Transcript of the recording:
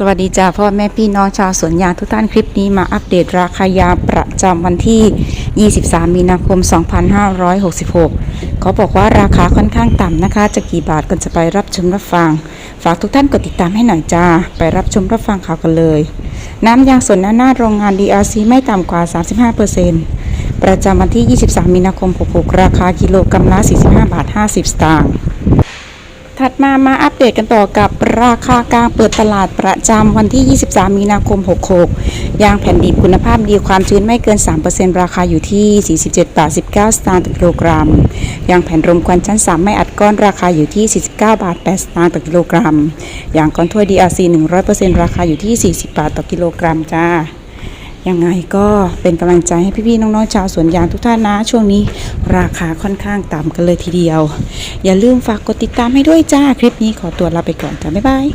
สวัสดีจ้าพ่อแม่พี่น้องชาวสวนยางทุกท่านคลิปนี้มาอัปเดตราคายาประจำวันที่ 23 มีนาคม 2566 เขาบอกว่าราคาค่อนข้างต่ำนะคะ จะกี่บาทก็จะไปรับชมรับฟัง ฝากทุกท่านกดติดตามให้หน่อยจ้า ไปรับชมรับฟังข่าวกันเลย น้ำยางสนหน้าหน้าโรงงาน DRC ไม่ต่ำกว่า 35%ประจำวันที่ 23 มีนาคม 66 ราคากิโลกรัมละ 45 บาท 50 สตางค์ ถัดมามาอัปเดตกันต่อกับราคากลางเปิดตลาดประจำวันที่ 23 มีนาคม 66 ยางแผ่นดิบคุณภาพดีความชื้นไม่เกิน 3%ราคาอยู่ที่ 47 บาท 19 สตางค์ต่อกิโลกรัม ยางแผ่นรมควันชั้น 3 ไม่อัดก้อนราคาอยู่ที่ 49 บาท 8 สตางค์ต่อกิโลกรัม ยางก้อนถ้วย DRC 100%ราคาอยู่ที่ 40 บาทต่อกิโลกรัมจ้า ยังไงก็เป็นกำลังใจให้พี่ๆน้องๆชาวสวนยางทุกท่านนะ ช่วงนี้ราคาค่อนข้างต่ำกันเลยทีเดียว อย่าลืมฝากกดติดตามให้ด้วยจ้า คลิปนี้ขอตัวลาไปก่อนจ้าบ๊ายบาย